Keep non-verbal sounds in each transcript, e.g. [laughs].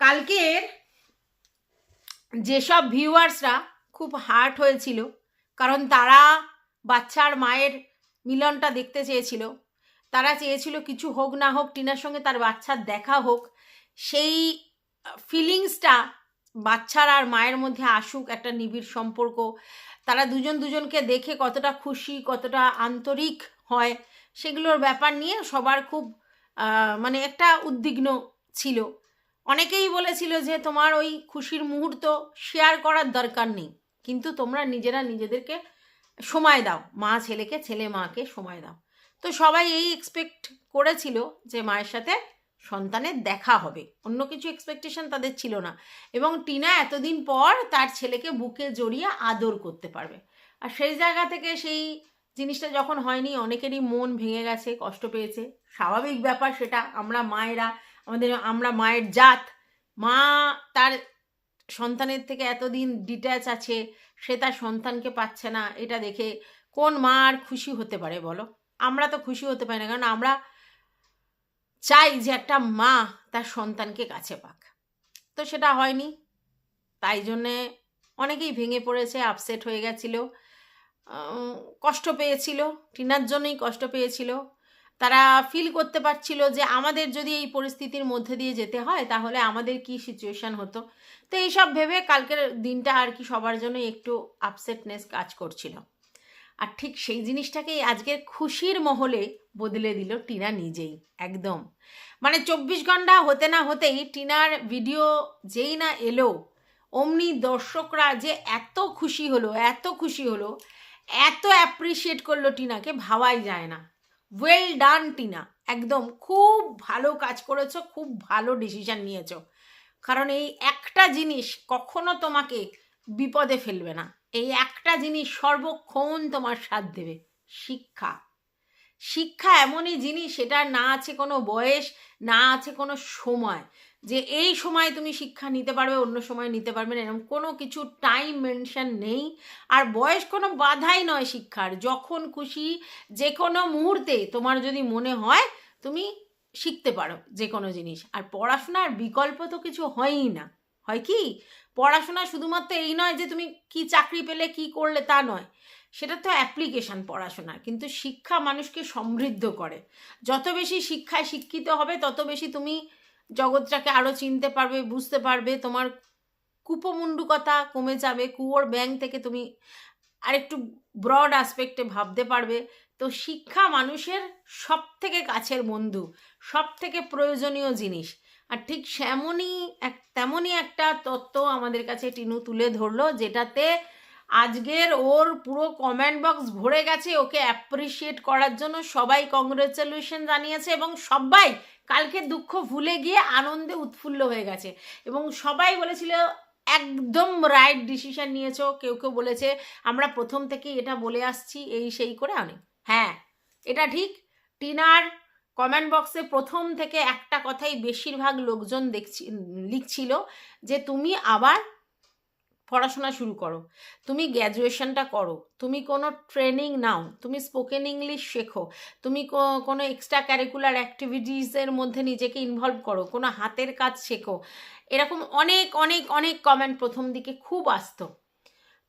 কালকের যেসব ভিউয়ার্সরা খুব হার্ট হয়েছিল, কারণ তারা বাচ্চার মায়ের মিলনটা দেখতে চেয়েছিল, তারা চেয়েছিল কিছু হোক না হোক, টিনার সঙ্গে তার বাচ্চার দেখা হোক, সেই ফিলিংসটা বাচ্চার আর মায়ের মধ্যে আসুক একটা নিবিড় সম্পর্ক। তারা দুজন দুজনকে দেখে কতটা খুশি, কতটা আন্তরিক হয়, সেগুলোর ব্যাপার নিয়ে সবার খুব মানে একটা উদ্বিগ্ন ছিল। অনেকেই বলেছিল যে তোমার ওই খুশির মুহূর্ত শেয়ার করার দরকার নেই। কিন্তু তোমরা নিজেরা নিজেদেরকে সময় দাও। মা ছেলেকে, ছেলে মাকে সময় দাও। তো সবাই এই এক্সপেক্ট করেছিল যে মায়ের সাথে সন্তানের দেখা হবে। অন্য কিছু এক্সপেকটেশন তাদের ছিল না। এবং টিনা এতদিন পর তার ছেলেকে বুকে জড়িয়ে আদর করতে পারবে। আর সেই জায়গা থেকে সেই জিনিসটা যখন হয়নি, অনেকেরই মন ভেঙে গেছে, কষ্ট পেয়েছে। স্বাভাবিক ব্যাপার সেটা। আমরা মায়েরা আমাদের, আমরা মায়ের জাত। মা তার সন্তানের থেকে এতদিন ডিট্যাচ আছে, সে তার সন্তানকে পাচ্ছে না, এটা দেখে কোন মা আর খুশি হতে পারে বলো? আমরা তো খুশি হতে পারি না, কারণ আমরা চাই যে একটা মা তার সন্তানকে কাছে পাক। তো সেটা হয়নি। তাই জন্যে অনেকেই ভেঙে পড়েছে আপসেট হয়ে গেছিল কষ্ট পেয়েছিল, টিনার জন্যই কষ্ট পেয়েছিল। তারা ফিল করতে পারছিল যে আমাদের যদি এই পরিস্থিতির মধ্যে দিয়ে যেতে হয়, তাহলে আমাদের কি সিচুয়েশন হতো? তো এইসব ভেবে কালকের দিনটা আর কি সবার জন্য একটু আপসেটনেস কাজ করছিল। আর ঠিক সেই জিনিসটাকেই আজকের খুশির মহলে বদলে দিল টিনা নিজেই, একদম। মানে চব্বিশ ঘণ্টা হতে না হতেই টিনার ভিডিও যেই না এলো, অমনি দর্শকরা যে এত খুশি হলো, এত খুশি হলো, এত অ্যাপ্রিসিয়েট করল টিনাকে, ভাবাই যায় না। ওয়েল ডান টিনা একদম খুব ভালো কাজ করেছ, খুব ভালো ডিসিশন নিয়েছো। কারণ এই একটা জিনিস কখনো তোমাকে বিপদে ফেলবে না। এই একটা জিনিস সর্বক্ষণ তোমার সাথ দেবে, শিক্ষা। শিক্ষা এমনই জিনিস, সেটা না আছে কোনো বয়স, না আছে কোনো সময়। যে এই সময় তুমি শিক্ষা নিতে পারবে, অন্য সময় নিতে পারবে না, এরকম কোনো কিছু টাইম মেনশন নেই। আর বয়স কোনো বাধাই নয় শিক্ষার। যখন খুশি যে কোনো মুহূর্তে তোমার যদি মনে হয় তুমি শিখতে পারো যে কোনো জিনিস। আর পড়াশোনার বিকল্প তো কিছু হয়ই না। হয় কি? পড়াশোনা শুধুমাত্র এই নয় যে তুমি কি চাকরি পেলে, কি করলে তা নয়। সেটা তো অ্যাপ্লিকেশন পড়াশোনা কিন্তু শিক্ষা মানুষকে সমৃদ্ধ করে। যত বেশি শিক্ষায় শিক্ষিত হবে, তত বেশি তুমি জগৎটাকে আরও চিনতে পারবে, বুঝতে পারবে, তোমার কুপমুন্ডুকতা কমে যাবে, কুয়োর ব্যাংক থেকে তুমি আরেকটু ব্রড অ্যাসপেক্টে ভাবতে পারবে। তো শিক্ষা মানুষের সব থেকে কাছের বন্ধু সব থেকে প্রয়োজনীয় জিনিস। আর ঠিক সেমনই এক, তেমনই একটা তত্ত্ব আমাদের কাছে টিনু তুলে ধরলো, যেটাতে আজকের ওর পুরো কমেন্ট বক্স ভরে গেছে, ওকে অ্যাপ্রিসিয়েট করার জন্য সবাই কংগ্রেচুলেশন জানিয়েছে এবং সবাই কালকে দুঃখ ভুলে গিয়ে আনন্দে উৎফুল্ল হয়ে গেছে। এবং সবাই বলেছিল, একদম রাইট ডিসিশন নিয়েছো, কেউ কেউ বলেছে, আমরা প্রথম থেকেই এটা বলে আসছি, এই সেই করে অনেক। হ্যাঁ এটা ঠিক। টিনার কমেন্ট বক্সে প্রথম থেকে একটা কথাই বেশিরভাগ লোকজন দেখছি, লিখছিল যে, তুমি আবার পড়াশোনা শুরু করো। তুমি গ্র্যাজুয়েশনটা করো। তুমি কোনো ট্রেনিং নাও। তুমি স্পোকেন ইংলিশ শেখো। তুমি কোনো এক্সট্রা ক্যারিকুলার অ্যাক্টিভিটিসের মধ্যে নিজেকে ইনভলভ করো। কোনো হাতের কাজ শেখো। এরকম অনেক অনেক অনেক কমেন্ট প্রথম দিকে খুব আসতো।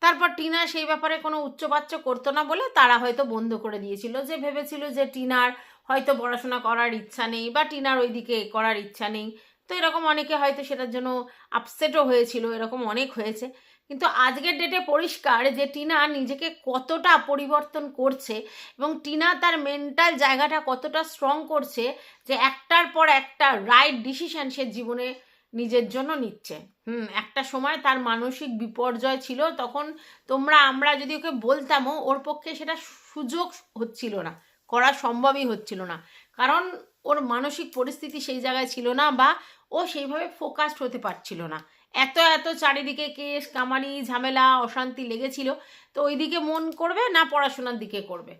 তারপর টিনা সেই ব্যাপারে কোনো উচ্চবাচ্য করতো না বলে তারা হয়তো বন্ধ করে দিয়েছিল। যে ভেবেছিল যে টিনার হয়তো পড়াশোনা করার ইচ্ছা নেই বা টিনার ওইদিকে করার ইচ্ছা নেই। তো এরকম অনেকে হয়তো সেটার জন্য আপসেটও হয়েছিল। এরকম অনেক হয়েছে। কিন্তু আজকের ডেটে পরিষ্কার যে টিনা নিজেকে কতটা পরিবর্তন করছে এবং টিনা তার মেন্টাল জায়গাটা কতটা স্ট্রং করছে যে একটার পর একটা রাইট ডিসিশন সে জীবনে নিজের জন্য নিচ্ছে। হুম, একটা সময় তার মানসিক বিপর্যয় ছিল, তখন তোমরা, আমরা যদি ওকে বলতামও, ওর পক্ষে সেটা সুযোগ হচ্ছিল না, করা সম্ভবই হচ্ছিল না। কারণ ওর মানসিক পরিস্থিতি সেই জায়গায় ছিল না বা ও সেইভাবে ফোকাসড হতে পারছিল না। এত এত চারিদিকে কেস, কামারি, ঝামেলা, অশান্তি লেগেছিল। তো ওইদিকে মন করবে না পড়াশোনার দিকে করবে?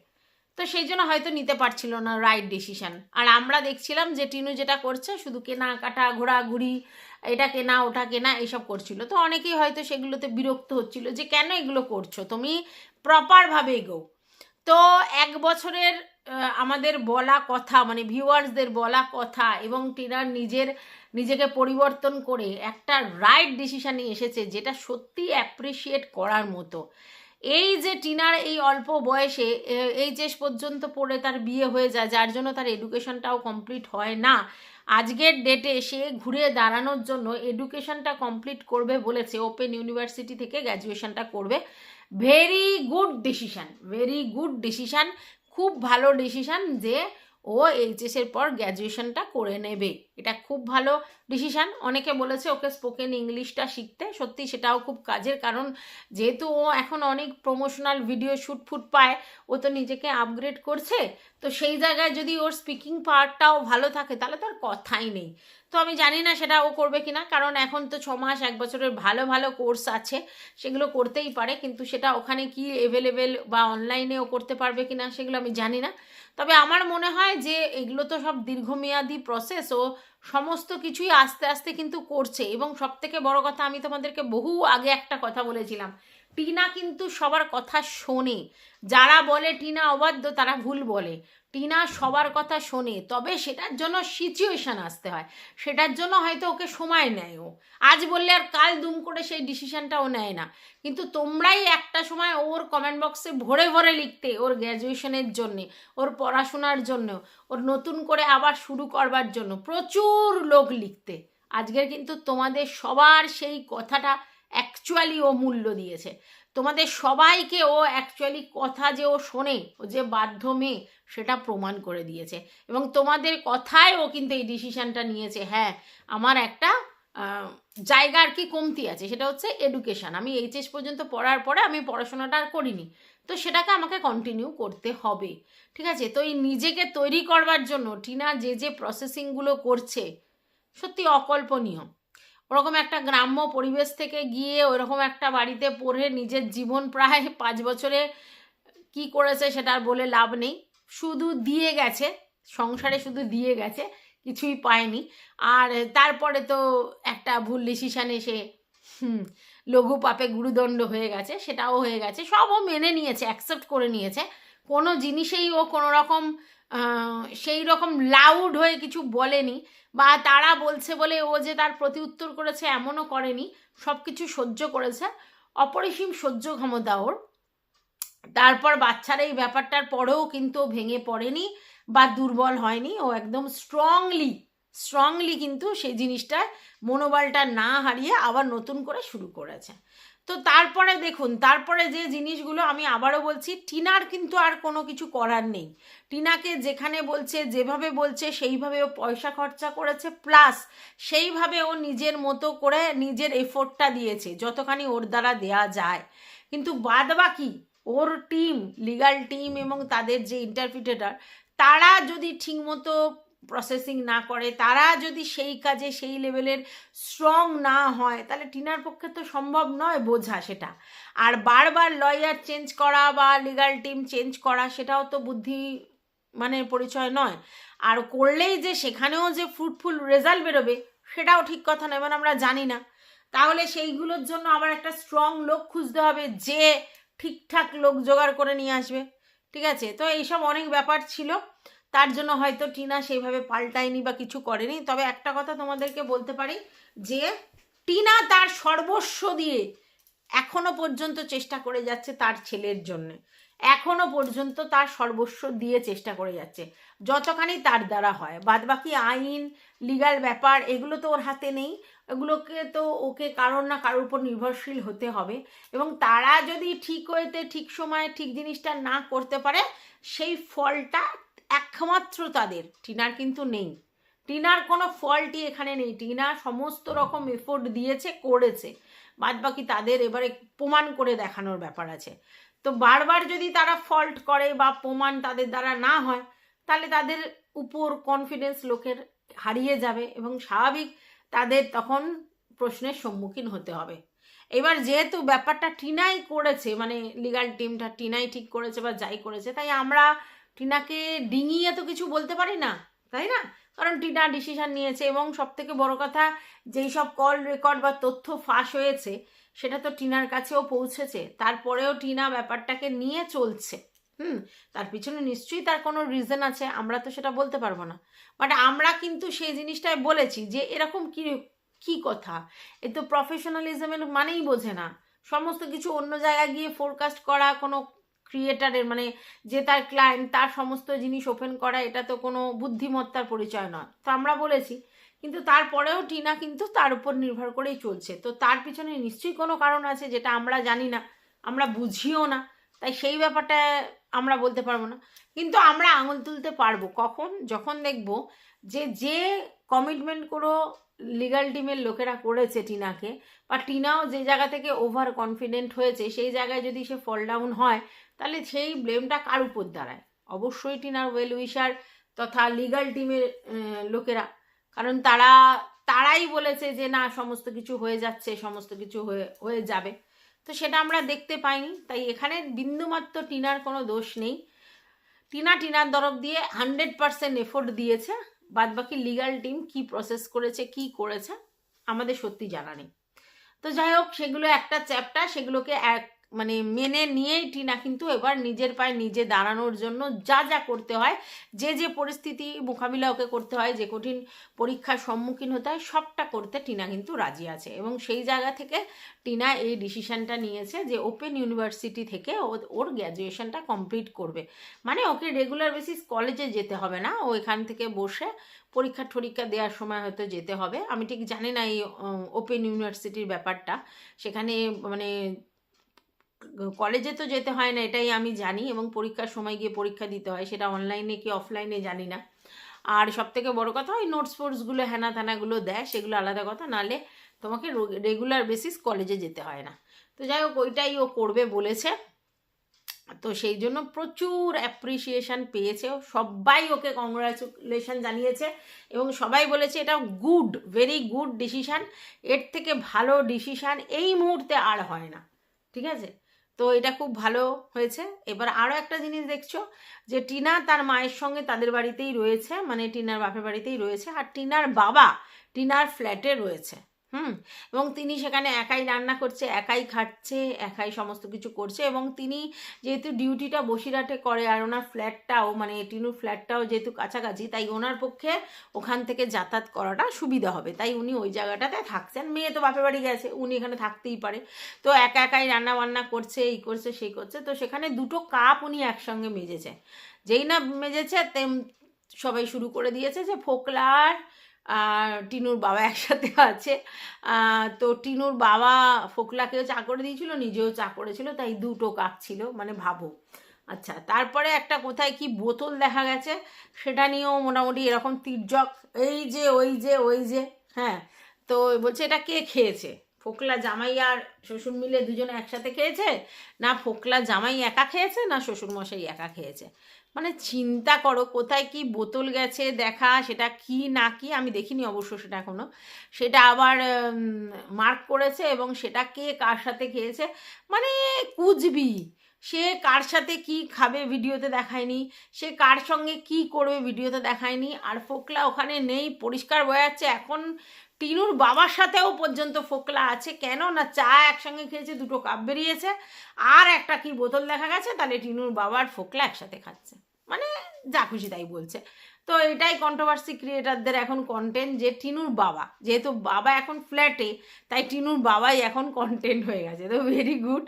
তো সেই জন্য হয়তো নিতে পারছিল না রাইট ডিসিশন আর আমরা দেখছিলাম যে টিনু যেটা করছে, শুধু কেনাকাটা, ঘোরাঘুরি, এটা কেনা, ওটা কেনা, এইসব করছিল। তো অনেকেই হয়তো সেগুলোতে বিরক্ত হচ্ছিল যে কেন এগুলো করছ? তুমি প্রপারভাবে এগো তো এক বছরের আমাদের বলা কথা মানে ভিউয়ার্সদের বলা কথা এবং টিনার নিজের, নিজেকে পরিবর্তন করে একটা রাইট ডিসিশানে এসেছে যেটা সত্যি অ্যাপ্রিসিয়েট করার মতো। এই যে টিনার এই অল্প বয়সে এইচএস পর্যন্ত পড়ে তার বিয়ে হয়ে যায়, যার জন্য তার এডুকেশনটাও কমপ্লিট হয় না। আজকের ডেটে সে ঘুরে দাঁড়ানোর জন্য এডুকেশনটা কমপ্লিট করবে বলেছে ওপেন ইউনিভার্সিটি থেকে গ্র্যাজুয়েশনটা করবে। Very good decision very good decision খুব ভালো ডিসিশান যে ও এইচএসের পর গ্র্যাজুয়েশনটা করে নেবে। এটা খুব ভালো ডিসিশান অনেকে বলেছে ওকে স্পোকেন ইংলিশটা শিখতে। সত্যি সেটাও খুব কাজের কারণ। যেহেতু ও এখন অনেক প্রমোশনাল ভিডিও শ্যুট ফুট পায়, ও তো নিজেকে আপগ্রেড করছে। তো সেই জায়গায় যদি ওর স্পিকিং পাওয়ারটাও ভালো থাকে, তাহলে তো আর কথাই নেই। তো আমি জানি না সেটা ও করবে কিনা কারণ এখন তো ছ মাস এক বছরের ভালো ভালো কোর্স আছে। সেগুলো করতেই পারে, কিন্তু সেটা ওখানে কি এভেলেবেল বা অনলাইনেও করতে পারবে কিনা সেগুলো আমি জানি না। তবে আমার মনে হয় যে এগুলো তো সব দীর্ঘমেয়াদী প্রসেস ও সমস্ত কিছুই আস্তে আস্তে কিন্তু করছে। এবং সব থেকে বড় কথা, আমি তোমাদেরকে বহু আগে একটা কথা বলেছিলাম। টিনা কিন্তু সবার কথা শোনে। যারা বলে টিনা অবাধ্য, তারা ভুল বলে। টিনা সবার কথা শোনে, তবে সেটার জন্য সিচুয়েশন আসতে হয়। সেটার জন্য হয়তো ওকে সময় নেয় ও। আজ বললে আর কাল দুম করে সেই ডিসিশনটাও নেয় না। কিন্তু তোমরাই একটা সময় ওর কমেন্ট বক্সে ভরে ভরে লিখতে, ওর গ্র্যাজুয়েশনের জন্যে, ওর পড়াশোনার জন্য, ওর নতুন করে আবার শুরু করবার জন্য প্রচুর লোক লিখতে। আজকের কিন্তু তোমাদের সবার সেই কথাটা অ্যাকচুয়ালি ও মূল্য দিয়েছে। তোমাদের সবাইকে ও অ্যাকচুয়ালি কথা যে ও শোনে, ও যে বাধ্য মেয়ে, সেটা প্রমাণ করে দিয়েছে। এবং তোমাদের কথায় ও কিন্তু এই ডিসিশানটা নিয়েছে হ্যাঁ আমার একটা জায়গা আর কি কমতি আছে, সেটা হচ্ছে এডুকেশন আমি এইচএস পর্যন্ত পড়ার পরে আমি পড়াশোনাটা আর করিনি, তো সেটাকে আমাকে কন্টিনিউ করতে হবে, ঠিক আছে? তো এই নিজেকে তৈরি করবার জন্য টিনা যে যে প্রসেসিংগুলো করছে, সত্যি অকল্পনীয়। ওরকম একটা গ্রাম্য পরিবেশ থেকে গিয়ে ওরকম একটা বাড়িতে পড়ে নিজের জীবন প্রায় [laughs] পাঁচ বছরে কি করেছে সেটা আর বলে লাভ নেই। শুধু দিয়ে গেছে, সংসারে শুধু দিয়ে গেছে, কিছুই পায়নি। আর তারপরে তো একটা ভুল ডিসিশান এসে হুম, লঘু পাপে গুরুদণ্ড হয়ে গেছে, সেটাও হয়ে গেছে, সবও মেনে নিয়েছে অ্যাকসেপ্ট করে নিয়েছে। কোনো জিনিসেই ও কোনো রকম সেই রকম লাউড হয়ে কিছু বলেনি বা তারা বলছে বলে ও যে তার প্রতি উত্তর করেছে এমনও করেনি সব কিছু সহ্য করেছে। অপরিসীম সহ্য ক্ষমতা ওর। তারপর বাচ্চার এই ব্যাপারটার পরেও কিন্তু ভেঙে পড়েনি বা দুর্বল হয়নি। ও একদম স্ট্রংলি স্ট্রংলি কিন্তু সেই জিনিসটা মনোবলটা না হারিয়ে আবার নতুন করে শুরু করেছে। তো তারপরে দেখুন, তারপরে যে জিনিসগুলো আমি আবারও বলছি, টিনার কিন্তু আর কোনো কিছু করার নেই। টিনাকে যেখানে বলছে, যেভাবে বলছে, সেইভাবে ও পয়সা খরচা করেছে প্লাস সেইভাবে ও নিজের মতো করে নিজের এফোর্টটা দিয়েছে, যতখানি ওর দ্বারা দেয়া যায়। কিন্তু বাদ বাকি ওর টিম লিগাল টিম এবং তাদের যে ইন্টারপ্রিটেটার তারা যদি ঠিকমতো প্রসেসিং না করে, তারা যদি সেই কাজে সেই লেভেলের স্ট্রং না হয়, তাহলে টিনার পক্ষে তো সম্ভব নয় বোঝা সেটা। আর বারবার লয়ার চেঞ্জ করা বা লিগাল টিম চেঞ্জ করা, সেটাও তো বুদ্ধি মানে পরিচয় নয়। আর করলেই যে সেখানেও যে ফ্রুটফুল রেজাল্ট বেরোবে, সেটাও ঠিক কথা নয় মানে আমরা জানি না। তাহলে সেইগুলোর জন্য আবার একটা স্ট্রং লোক খুঁজতে হবে, যে ঠিকঠাক লোক জোগাড় করে নিয়ে আসবে। ঠিক আছে? তো এইসব অনেক ব্যাপার ছিল। তার জন্য হয়তো টিনা সেইভাবে পাল্টায়নি বা কিছু করেনি। তবে একটা কথা তোমাদেরকে বলতে পারি যে, টিনা তার সর্বস্ব দিয়ে এখনও পর্যন্ত চেষ্টা করে যাচ্ছে তার ছেলের জন্য। এখনও পর্যন্ত তার সর্বস্ব দিয়ে চেষ্টা করে যাচ্ছে। যতখানি তার দ্বারা হয়। বাদবাকি আইন লিগাল ব্যাপার, এগুলো তো ওর হাতে নেই। এগুলোকে তো ওকে কারোর না কারোর উপর নির্ভরশীল হতে হবে। এবং তারা যদি ঠিক হইতে ঠিক সময়ে ঠিক জিনিসটা না করতে পারে, সেই ফলটা একমাত্র তাদের, টিনার কিন্তু নেই। টিনার কোনো ফলটি এখানে নেই। টিনা সমস্ত রকম এফোর্ট দিয়েছে, করেছে। বাদ বাকি তাদের এবারে প্রমাণ করে দেখানোর ব্যাপার আছে। তো বারবার যদি তারা ফল্ট করে বা প্রমাণ তাদের দ্বারা না হয়, তাহলে তাদের উপর কনফিডেন্স লোকের হারিয়ে যাবে এবং স্বাভাবিক তাদের তখন প্রশ্নের সম্মুখীন হতে হবে। এবার যেহেতু ব্যাপারটা টিনাই করেছে মানে লিগাল টিমটা টিনাই ঠিক করেছে বা যাই করেছে, তাই আমরা টিনাকে ডিঙিয়ে তো কিছু বলতে পারি না, তাই না? কারণ টিনা ডিসিশন নিয়েছে এবং সব থেকে বড় কথা, যেই সব কল রেকর্ড বা তথ্য ফাঁস হয়েছে, সেটা তো টিনার কাছেও পৌঁছেছে। তারপরেও টিনা ব্যাপারটাকে নিয়ে চলছে। হুম, তার পিছনে নিশ্চয়ই তার কোনো রিজন আছে, আমরা তো সেটা বলতে পারব না। বাট আমরা কিন্তু সেই জিনিসটাই বলেছি যে এরকম কি কি কথা? এ তো প্রফেশনালিজমের মানেই বোঝে না। সমস্ত কিছু অন্য জায়গায় গিয়ে ফোরকাস্ট করা, কোনো ক্রিয়েটারের মানে যে তার ক্লায়েন্ট তার সমস্ত জিনিস ওপেন করা, এটা তো কোনো বুদ্ধিমত্তার পরিচয় নয়। তো আমরা বলেছি, কিন্তু তারপরেও টিনা কিন্তু তার উপর নির্ভর করেই চলছে। তো তার পিছনে নিশ্চয়ই কোনো কারণ আছে যেটা আমরা জানি না, আমরা বুঝিও না, তাই সেই ব্যাপারটা আমরা বলতে পারব না। কিন্তু আমরা আঙুল তুলতে পারব কখন? যখন দেখব যে যে কমিটমেন্ট করো লিগাল টিমের লোকেরা করেছে টিনাকে, বা টিনাও যে জায়গা থেকে ওভার কনফিডেন্ট হয়েছে, সেই জায়গায় যদি সে ফল ডাউন হয়, তাহলে সেই ব্লেমটা কার উপর দাঁড়ায়? অবশ্যই টিনার ওয়েল উইশার তথা লিগাল টিমের লোকেরা। কারণ তারা, তারাই বলেছে যে না, সমস্ত কিছু হয়ে যাচ্ছে, সমস্ত কিছু হয়ে হয়ে যাবে। তো সেটা আমরা দেখতে পাইনি। তাই এখানে বিন্দুমাত্র টিনার কোনো দোষ নেই। টিনা টিনার তরফ দিয়ে হান্ড্রেড পারসেন্ট এফোর্ট দিয়েছে। বাদবাকি লিগাল টিম কি প্রসেস করেছে, কি করেছে, আমাদের সত্যি জানা নেই। তো যাই হোক, সেগুলো একটা চ্যাপ্টার সেগুলোকে এক মানে মেনে নিয়েই টিনা কিন্তু এবার নিজের পায়ে নিজে দাঁড়ানোর জন্য যা যা করতে হয়, যে যে পরিস্থিতি মোকাবিলা ওকে করতে হয়, যে কঠিন পরীক্ষার সম্মুখীন হতে হয়, সবটা করতে টিনা কিন্তু রাজি আছে। এবং সেই জায়গা থেকে টিনা এই ডিসিশনটা নিয়েছে যে ওপেন ইউনিভার্সিটি থেকে ওর গ্র্যাজুয়েশনটা কমপ্লিট করবে। মানে ওকে রেগুলার বেসিস কলেজে যেতে হবে না, ও এখান থেকে বসে পরীক্ষা টরীক্ষা দেওয়ার সময় হয়তো যেতে হবে। আমি ঠিক জানি না এই ওপেন ইউনিভার্সিটির ব্যাপারটা। সেখানে মানে কলেজে তো যেতে হয় না, এটাই আমি জানি এবং পরীক্ষার সময় গিয়ে পরীক্ষা দিতে হয়, সেটা অনলাইনে কি অফলাইনে জানি না। আর সব থেকে বড় কথা ওই নোটস ফোটসগুলো হ্যানা ত্যানাগুলো দেয়, সেগুলো আলাদা কথা নালে তোমাকে রেগুলার বেসিস কলেজে যেতে হয় না। তো যাই হোক, ওইটাই ও করবে বলেছে। তো সেই জন্য প্রচুর অ্যাপ্রিসিয়েশন পেয়েছে। সবাই ওকে কংগ্রাচুলেশন জানিয়েছে এবং সবাই বলেছে এটা গুড ভেরি গুড ডিসিশান এর থেকে ভালো ডিসিশান এই মুহূর্তে আর হয় না। ঠিক আছে? তো এটা খুব ভালো হয়েছে। এবার আরও একটা জিনিস দেখছ, যে টিনা তার মায়ের সঙ্গে তাদের বাড়িতেই রয়েছে মানে টিনার বাপের বাড়িতেই রয়েছে, আর টিনার বাবা টিনার ফ্ল্যাটে রয়েছে। হুম? এবং তিনি সেখানে একাই রান্না করছে, একাই খাচ্ছে, একাই সমস্ত কিছু করছে এবং তিনি যেহেতু ডিউটিটা বসিরহাটে করে আর ওনার ফ্ল্যাটটাও মানে টিনুর ফ্ল্যাটটাও যেহেতু কাছাকাছি, তাই ওনার পক্ষে ওখান থেকে যাতায়াত করাটা সুবিধা হবে। তাই উনি ওই জায়গাটাতে থাকছেন। মেয়ে তো বাপের বাড়ি গেছে, উনি এখানে থাকতেই পারে। তো একা একাই রান্না বান্না করছে, এই করছে, সেই করছে। তো সেখানে দুটো কাপ উনি একসঙ্গে মেজেছে। যেই না মেজেছে, তেম সবাই শুরু করে দিয়েছে যে ফোকলার টিনুর বাবা একসাথে আছে। তো টিনুর বাবা ফোকলাকেও চা করে দিয়েছিল, নিজেও চা করেছিল, তাই দুটো কাপ ছিল মানে ভাবো। আচ্ছা তারপরে একটা কোথায় কি বোতল দেখা গেছে, সেটা নিয়েও মোটামুটি এরকম তির্যক, এই যে, ওই যে ওই যে হ্যাঁ তো বলছে এটা কে খেয়েছে? ফোকলা, জামাই আর শ্বশুর মিলে দুজনে একসাথে খেয়েছে? না, ফোকলা, জামাই একা খেয়েছে, না শ্বশুর মশাই একা খেয়েছে? মানে চিন্তা করো কোথায় কি বোতল গেছে, দেখা সেটা কি না কি, আমি দেখিনি অবশ্য সেটা এখনও সেটা আবার মার্ক করেছে এবং সেটা কে কার সাথে খেয়েছে মানে কুজবি। সে কার সাথে কি খাবে ভিডিওতে দেখায়নি, সে কার সঙ্গে কি করবে ভিডিওতে দেখায়নি, আর ফোকলা ওখানে নেই, পরিষ্কার বোঝা যাচ্ছে এখন টিনুর বাবার সাথেও পর্যন্ত ফোকলা আছে। কেন? না, চা একসঙ্গে খেয়েছে, দুটো কাপ বেরিয়েছে। আর একটা কি বোতল দেখা গেছে, তাহলে টিনুর বাবার ফোকলা একসাথে খাচ্ছে। মানে যা খুশি তাই বলছে। তো এটাই কন্ট্রোভার্সি ক্রিয়েটারদের এখন কন্টেন্ট যে টিনুর বাবা, যেহেতু বাবা এখন ফ্ল্যাটে তাই টিনুর বাবাই এখন কন্টেন্ট হয়ে গেছে। তো ভেরি গুড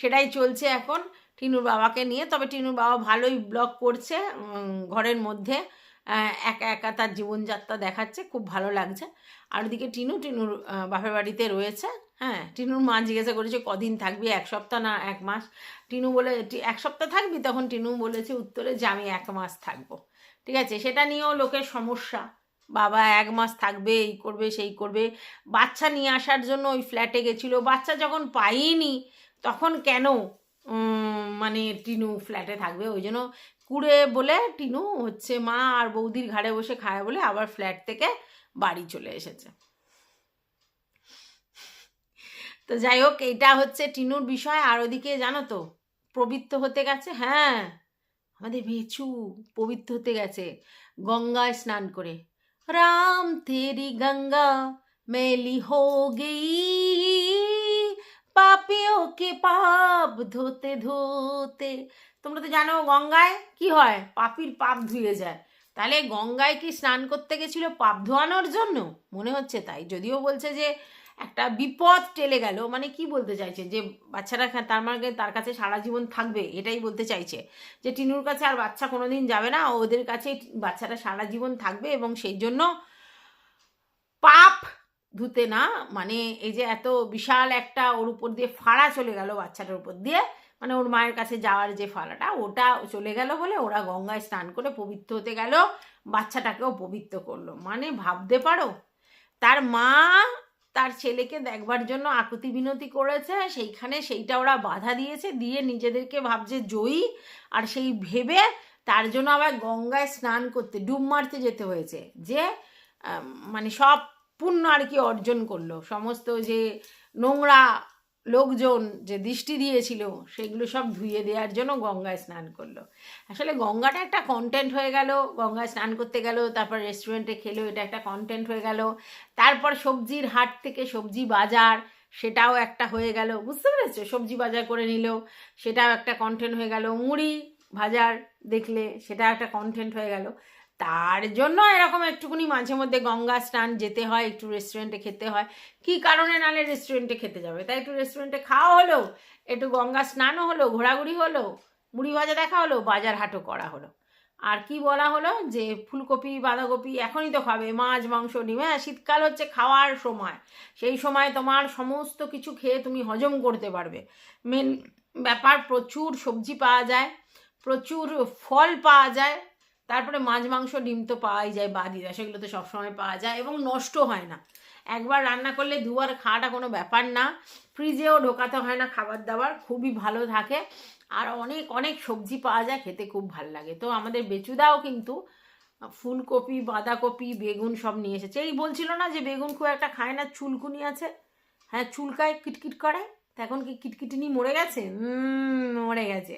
সেটাই চলছে এখন টিনুর বাবাকে নিয়ে। তবে টিনুর বাবা ভালোই ব্লগ করছে ঘরের মধ্যে। একা একা তার জীবনযাত্রা দেখাচ্ছে, খুব ভালো লাগছে। আর ওদিকে টিনু, টিনুর বাপের বাড়িতে রয়েছে। হ্যাঁ টিনুর মা জিজ্ঞাসা করেছে, কদিন থাকবি? এক সপ্তাহ না এক মাস? টিনু বলে, "টি- এক সপ্তাহ থাকবি? তখন টিনু বলেছে উত্তরে, যে আমি এক মাস থাকব। ঠিক আছে, সেটা নিয়েও লোকের সমস্যা। বাবা, এক মাস থাকবে, এই করবে, সেই করবে। বাচ্চা নিয়ে আসার জন্য ওই ফ্ল্যাটে গেছিল। বাচ্চা যখন পাইনি তখন কেন মানে টিনু ফ্ল্যাটে থাকবে? ওই জন্য কুড়ে বলে টিনু হচ্ছে মা আর বৌদির ঘাড়ে বসে খায় বলে আবার ফ্ল্যাট থেকে বাড়ি চলে এসেছে। তো যাই হোক এটা হচ্ছে টিনুর বিষয়। আর ওদিকে জানো তো, পবিত্র হতে গেছে হ্যাঁ আমাদের ভেচু পবিত্র হতে গেছে, গঙ্গায় স্নান করে। রাম তেরি গঙ্গা মেলি হো গেই, পাপে ওকে পাপ ধোতে ধোতে। তোমরা তো জানো গঙ্গায় কি হয়? পাপির পাপ ধুয়ে যায়। তাহলে গঙ্গায় কি স্নান করতে গেছিল পাপ ধোয়ানোর জন্য? মনে হচ্ছে তাই। যদিও বলছে যে একটা বিপদ টেলে গেল মানে কি বলতে চাইছে? যে বাচ্চারা তার মানে তার কাছে সারা জীবন থাকবে, এটাই বলতে চাইছে। যে টিনুর কাছে আর বাচ্চা কোনোদিন যাবে না, ওদের কাছে বাচ্চাটা সারা জীবন থাকবে এবং সেই জন্য পাপ ধুতে না মানে এই যে এত বিশাল একটা ওর উপর দিয়ে ফাড়া চলে গেল বাচ্চাটার উপর দিয়ে মানে ওর মায়ের কাছে যাওয়ার যে ফাড়াটা ওটা চলে গেল বলে ওরা গঙ্গায় স্নান করে পবিত্র হতে গেল। বাচ্চাটাকেও পবিত্র করল। মানে ভাবতে পারো, তার মা তার ছেলেকে দেখবার জন্য আকুতি বিনতি করেছে, সেইখানে সেইটা ওরা বাধা দিয়েছে, দিয়ে নিজেদেরকে ভাবছে জয়ী। আর সেই ভেবে তার জন্য আবার গঙ্গায় স্নান করতে, ডুব মারতে যেতে হয়েছে। যে মানে সব পুণ্য আর কি অর্জন করল। সমস্ত যে নোংরা লোকজন যে দৃষ্টি দিয়েছিল, সেগুলো সব ধুয়ে দেওয়ার জন্য গঙ্গায় স্নান করল। আসলে গঙ্গাটা একটা কন্টেন্ট হয়ে গেল, গঙ্গায় স্নান করতে গেল, তারপর রেস্টুরেন্টে খেলো, এটা একটা কন্টেন্ট হয়ে গেল। তারপর সবজির হাট থেকে সবজি বাজার, সেটাও একটা হয়ে গেল। বুঝতে পেরেছ? সবজি বাজার করে নিল, সেটাও একটা কন্টেন্ট হয়ে গেল। মুড়ি ভাজার দেখলে সেটা একটা কন্টেন্ট হয়ে গেল। তার জন্য এরকম একটুকুনি মাঝে মধ্যে গঙ্গা স্নান যেতে হয়, একটু রেস্টুরেন্টে খেতে হয়। কি কারণে নালে রেস্টুরেন্টে খেতে যাবে? তাই একটু রেস্টুরেন্টে খাওয়া হলো, একটু গঙ্গা স্নানও হলো, ঘোরাঘুরি হলো, মুড়ি ভাজা দেখা হলো, বাজার হাটও করা হলো। আর কি বলা হলো? যে ফুলকপি, বাঁধাকপি এখনই তো খাবে, মাছ, মাংস ডিম হ্যাঁ শীতকাল হচ্ছে খাওয়ার সময়। সেই সময় তোমার সমস্ত কিছু খেয়ে তুমি হজম করতে পারবে। মেন ব্যাপার, প্রচুর সবজি পাওয়া যায়, প্রচুর ফল পাওয়া যায় তারপরে মাছ, মাংস, ডিম তো পাওয়াই যায় বাদি যায় সেগুলো তো সবসময় পাওয়া যায় এবং নষ্ট হয় না। একবার রান্না করলে দুবার খাওয়াটা কোনো ব্যাপার না ফ্রিজেও ঢোকাতে হয় না, খাবার দাবার খুবই ভালো থাকে আর অনেক অনেক সবজি পাওয়া যায়, খেতে খুব ভালো লাগে। তো আমাদের বেচুদাও কিন্তু ফুলকপি, বাঁধাকপি, বেগুন সব নিয়ে এসেছে। এই বলছিল না যে বেগুন খুব একটা খায় না, চুলকুনি আছে। হ্যাঁ চুলকায় কিটকিট করে। এখন কি কিটকিটিনি মরে গেছে? মরে গেছে।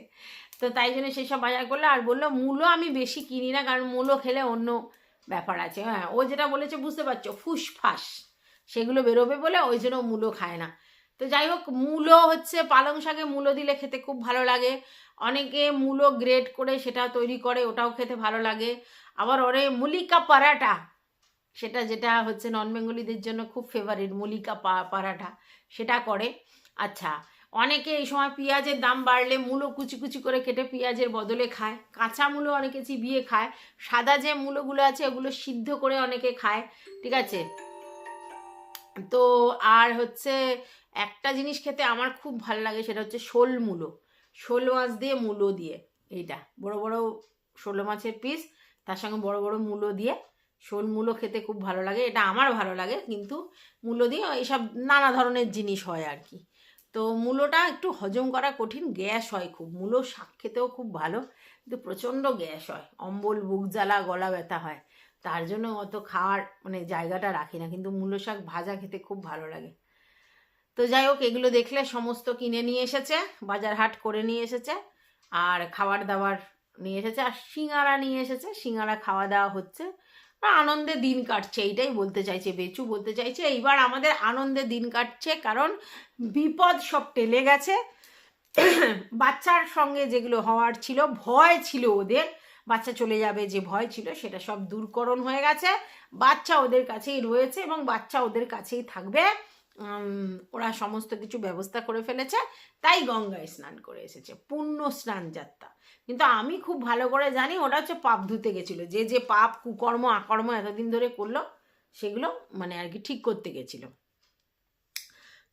তো তাই জন্য সেই সব বাজার করল আর বলল মূলো আমি বেশি কিনি না, কারণ মূলো খেলে অন্য ব্যাপার আছে। হ্যাঁ ও যেটা বলেছে বুঝতে পারছ, ফুসফাস। সেগুলো বেরোবে বলে ওই জন্য মূলো খায় না। তো যাই হোক মূলো হচ্ছে পালং শাকে মূলো দিলে খেতে খুব ভালো লাগে। অনেকে মূলো গ্রেট করে সেটা তৈরি করে, ওটাও খেতে ভালো লাগে। আবার ওরে মুলিকা পরাটা সেটা যেটা হচ্ছে নন বেঙ্গলিদের জন্য খুব ফেভারিট মুলিকা পা- পরাঠা, সেটা করে। আচ্ছা অনেকে এই সময় পেঁয়াজের দাম বাড়লে মূলো কুচি কুচি করে কেটে পেঁয়াজের বদলে খায়। কাঁচা মূলো অনেকে চিবিয়ে খায়। সাদা যে মূলোগুলো আছে, ওগুলো সিদ্ধ করে অনেকে খায়। ঠিক আছে? তো আর হচ্ছে একটা জিনিস খেতে আমার খুব ভালো লাগে, সেটা হচ্ছে শোল মূলো। শোল মাছ দিয়ে মূলো দিয়ে, এইটা। বড় বড় শোল মাছের পিস তার সঙ্গে বড় বড় মূলো দিয়ে শোল মূলো খেতে খুব ভালো লাগে। এটা আমার ভালো লাগে, কিন্তু মূলো দিয়ে এইসব নানা ধরনের জিনিস হয় আর কি। তো মূলোটা একটু হজম করা কঠিন, গ্যাস হয় খুব। মূলো শাক খেতেও খুব ভালো, কিন্তু প্রচণ্ড গ্যাস হয়। অম্বল, বুক জ্বালা, গলা ব্যথা হয়। তার জন্য অত খাওয়ার মানে জায়গাটা রাখি না, কিন্তু মূলো শাক ভাজা খেতে খুব ভালো লাগে। তো যাই হোক, এগুলো দেখলে সমস্ত কিনে নিয়ে এসেছে বাজার হাট করে নিয়ে এসেছে, আর খাবার দাবার নিয়ে এসেছে, আর সিঙ্গারা নিয়ে এসেছে। সিঙ্গারা খাওয়া দাওয়া হচ্ছে। আনন্দে দিন কাটছে, এইটাই বলতে চাইছে বেচু, বলতে চাইছে এইবার আমাদের আনন্দে দিন কাটছে, কারণ বিপদ সব টেলে গেছে। বাচ্চার সঙ্গে যেগুলো হওয়ার ছিল, ভয় ছিল ওদের, বাচ্চা চলে যাবে যে ভয় ছিল সেটা সব দূরকরণ হয়ে গেছে। বাচ্চা ওদের কাছেই রয়েছে এবং বাচ্চা ওদের কাছেই থাকবে। ওরা সমস্ত কিছু ব্যবস্থা করে ফেলেছে, তাই গঙ্গায় স্নান করে এসেছে পূর্ণ স্নান যাত্রা কিন্তু আমি খুব ভালো করে জানি ওটা হচ্ছে পাপ ধুতে গেছিল। যে যে পাপ, কুকর্ম, আকর্ম এতদিন ধরে করল, সেগুলো মানে আর কি ঠিক করতে গেছিল।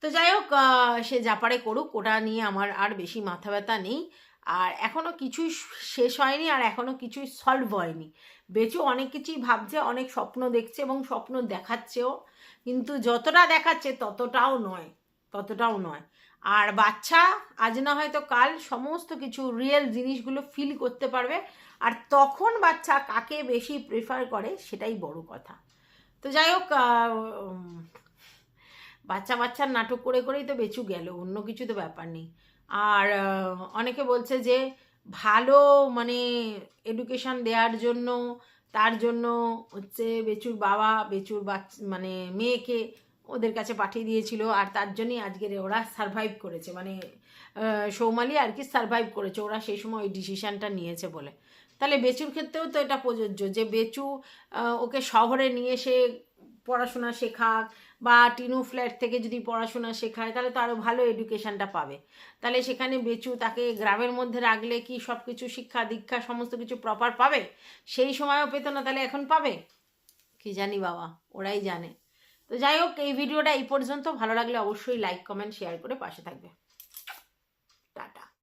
তো যাই হোক সে যা পারে করুক, ওটা নিয়ে আমার আর বেশি মাথা ব্যথা নেই। আর এখনও কিছুই শেষ হয়নি, আর এখনও কিছুই সলভ হয়নি। বেচু অনেক কিছুই ভাবছে, অনেক স্বপ্ন দেখছে এবং স্বপ্ন দেখাচ্ছেও। কিন্তু যতটা দেখাচ্ছে ততটাও নয় ততটাও নয়। আর বাচ্চা, আজ না হয়তো কাল সমস্ত কিছু রিয়েল জিনিসগুলো ফিল করতে পারবে। আর তখন বাচ্চা কাকে বেশি প্রেফার করে সেটাই বড় কথা। তো যাই হোক বাচ্চা বাচ্চার নাটক করে করেই তো বেচু গেল, অন্য কিছু তো ব্যাপার নেই। আর অনেকে বলছে যে ভালো মানে এডুকেশন দেওয়ার জন্য, তার জন্য হচ্ছে বেচুর বাবা, বেচুর বাচ্চা মানে মেয়েকে ওদের কাছে পাঠিয়ে দিয়েছিল, আর তার জন্যই আজকের ওরা সারভাইভ করেছে। মানে সৌমালি আর কি সারভাইভ করেছে, ওরা সেই সময় ওই ডিসিশানটা নিয়েছে বলে। তাহলে বেচুর ক্ষেত্রেও তো এটা প্রযোজ্য যে বেচু ওকে শহরে নিয়ে এসে পড়াশোনা শেখাক, বা টিনু ফ্ল্যাট থেকে যদি পড়াশোনা শেখায়, তাহলে তো আরও ভালো এডুকেশানটা পাবে। তাহলে সেখানে বেচু তাকে গ্রামের মধ্যে রাখলে কি সব কিছু শিক্ষা, দীক্ষা, সমস্ত কিছু প্রপার পাবে? সেই সময়ও পেতো না, তাহলে এখন পাবে? কি জানি বাবা, ওরাই জানে। তো যাই হোক, এই ভিডিওটা এই পর্যন্ত। ভালো লাগলে অবশ্যই লাইক কমেন্ট শেয়ার করে পাশে থাকবে।